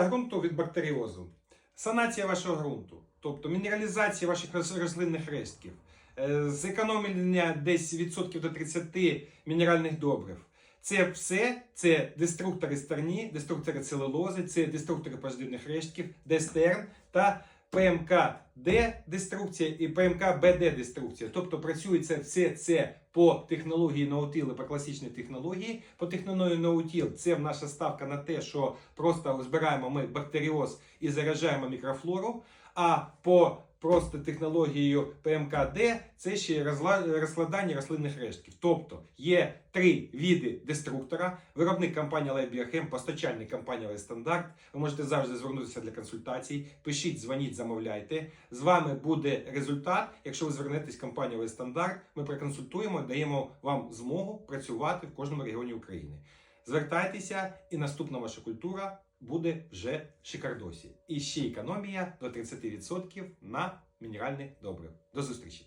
Обробка ґрунту від бактеріозу, санація вашого ґрунту, тобто мінералізація ваших рослинних рештків, е, зекономлення десь відсотків до 30 мінеральних добрив. Це все це деструктори стерні, деструктори целулози, це деструктори поживних рештків, дестерн та ПМК-Д деструкція і ПМК-БД деструкція. Тобто працюється все це по технології ноутіл і по класичній технології. По технології ноутіл це наша ставка на те, що просто збираємо ми бактеріоз і заражаємо мікрофлору. А по просто технологією ПМКД це ще й розкладання рослинних рештків. Тобто є три види деструктора. Виробник компанія Лайбіохем, постачальник компанія Стандарт. Ви можете завжди звернутися для консультацій. Пишіть, дзвоніть, замовляйте. З вами буде результат. Якщо ви звернетесь в компанію Стандарт, ми проконсультуємо, даємо вам змогу працювати в кожному регіоні України. Звертайтеся, і наступна ваша культура буде вже шикардосі. І ще економія до 30% на мінеральне добрив. До зустрічі!